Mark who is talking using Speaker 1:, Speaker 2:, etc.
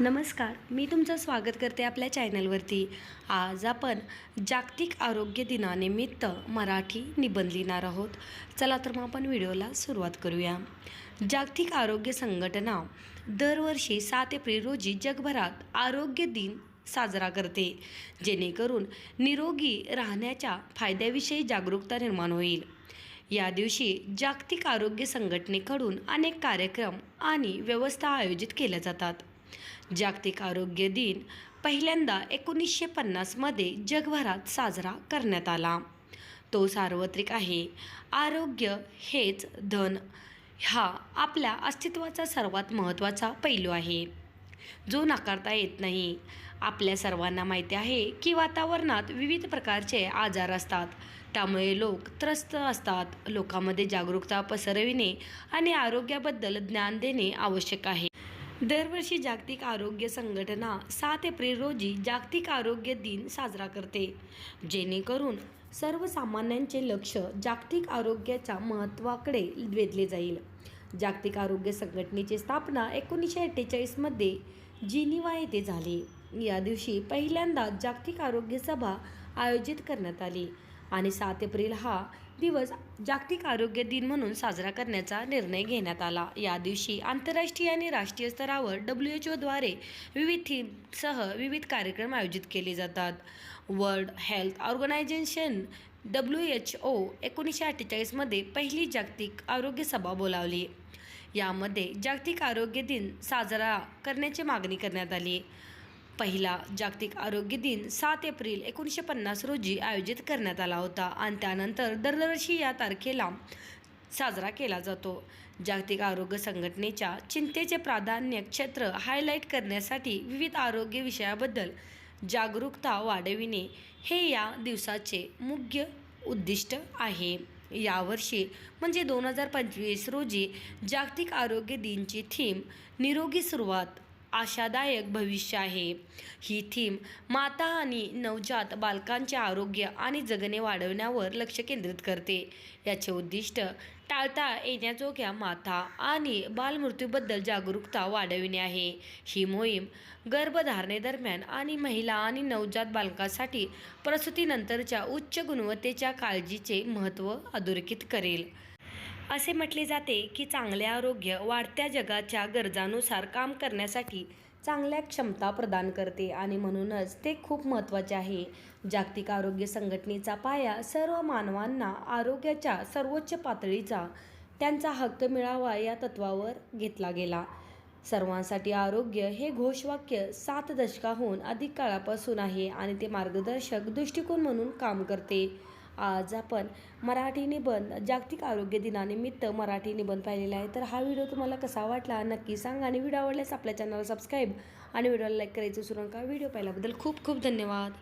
Speaker 1: नमस्कार मी तुमचं स्वागत करते आपल्या चॅनलवरती. आज आपण जागतिक आरोग्य दिनानिमित्त मराठी निबंध लिहिणार आहोत. चला तर मग आपण व्हिडिओला सुरुवात करूया. जागतिक आरोग्य संघटना दरवर्षी सात एप्रिल रोजी जगभरात आरोग्य दिन साजरा करते जेणेकरून निरोगी राहण्याच्या फायद्याविषयी जागरूकता निर्माण होईल. या दिवशी जागतिक आरोग्य संघटनेकडून अनेक कार्यक्रम आणि व्यवस्था आयोजित केल्या जातात. जागतिक आरोग्य दिन पहिल्यांदा एकोणीसशे पन्नासमध्ये जगभरात साजरा करण्यात आला. तो सार्वत्रिक आहे. आरोग्य हेच धन. हा आपल्या अस्तित्वाचा सर्वात महत्त्वाचा पैलू आहे. जो नाकारता येत नाही. आपल्या सर्वांना माहिती आहे की वातावरणात विविध प्रकारचे आजार असतात. त्यामुळे लोक त्रस्त असतात. लोकांमध्ये जागरूकता पसरविणे आणि आरोग्याबद्दल ज्ञान देणे आवश्यक आहे. दरवर्षी जागतिक आरोग्य संघटना सात एप्रिल रोजी जागतिक आरोग्य दिन साजरा करते. जेणेकरून सर्वसामान्यांचे लक्ष जागतिक आरोग्याच्या महत्त्वाकडे वेधले जाईल. जागतिक आरोग्य संघटनेची स्थापना एकोणीसशे अठ्ठेचाळीसमध्ये जिनिवा येथे झाली. या दिवशी पहिल्यांदा जागतिक आरोग्य सभा आयोजित करण्यात आली. आणि सात एप्रिल हा दिवस जागतिक आरोग्य दिन म्हणून साजरा करण्याचा निर्णय घेण्यात आला. या दिवशी आंतरराष्ट्रीय आणि राष्ट्रीय स्तरावर डब्ल्यू एच ओद्वारे विविध थीमसह विविध कार्यक्रम आयोजित केले जातात. World Health Organization W H O एकोणीसशे अठ्ठेचाळीसमध्ये पहिली जागतिक आरोग्य सभा बोलावली. यामध्ये जागतिक आरोग्य दिन साजरा करण्याची मागणी करण्यात आली. पहिला जागतिक आरोग्य दिन सात एप्रिल एकोणीसशे पन्नास रोजी आयोजित करण्यात आला होता आणि त्यानंतर दरवर्षी या तारखेला साजरा केला जातो. जागतिक आरोग्य संघटनेच्या चिंतेचे प्राधान्य क्षेत्र हायलाईट करण्यासाठी विविध आरोग्य विषयाबद्दल जागरूकता वाढविणे हे या दिवसाचे मुख्य उद्दिष्ट आहे. यावर्षी म्हणजे दोन हजार पंचवीस रोजी जागतिक आरोग्य दिनची थीम निरोगी सुरुवात आशादायक भविष्य आहे. ही थीम माता आणि नवजात बालकांचे आरोग्य आणि जगणे वाढवण्यावर लक्ष केंद्रित करते. याचे उद्दिष्ट टाळता येण्याजोग्या माता आणि बालमृत्यूबद्दल जागरूकता वाढविणे आहे. ही मोहीम गर्भधारणेदरम्यान आणि महिला आणि नवजात बालकासाठी प्रसूतीनंतरच्या उच्च गुणवत्तेच्या काळजीचे महत्त्व अधोरेखित करेल. असे म्हटले जाते की चांगले आरोग्य वाढत्या जगाच्या गरजानुसार काम करण्यासाठी चांगल्या क्षमता प्रदान करते आणि म्हणूनच ते खूप महत्त्वाचे आहे. जागतिक आरोग्य संघटनेचा पाया सर्व मानवांना आरोग्याच्या सर्वोच्च पातळीचा त्यांचा हक्क मिळावा या तत्वावर घेतला गेला. सर्वांसाठी आरोग्य हे घोषवाक्य सात दशकाहून अधिक काळापासून आहे आणि ते मार्गदर्शक दृष्टिकोन म्हणून काम करते. आज आपण मराठी निबंध जागतिक आरोग्य दिनानिमित्त मराठी निबंध पाहिलेला आहे. तर हा व्हिडिओ तुम्हाला कसा वाटला नक्की सांगा आणि व्हिडिओ आवडल्यास आपल्या चॅनलला सबस्क्राईब आणि व्हिडिओला लाईक करायचं सुरू नका. व्हिडिओ पाहिल्याबद्दल खूप खूप धन्यवाद.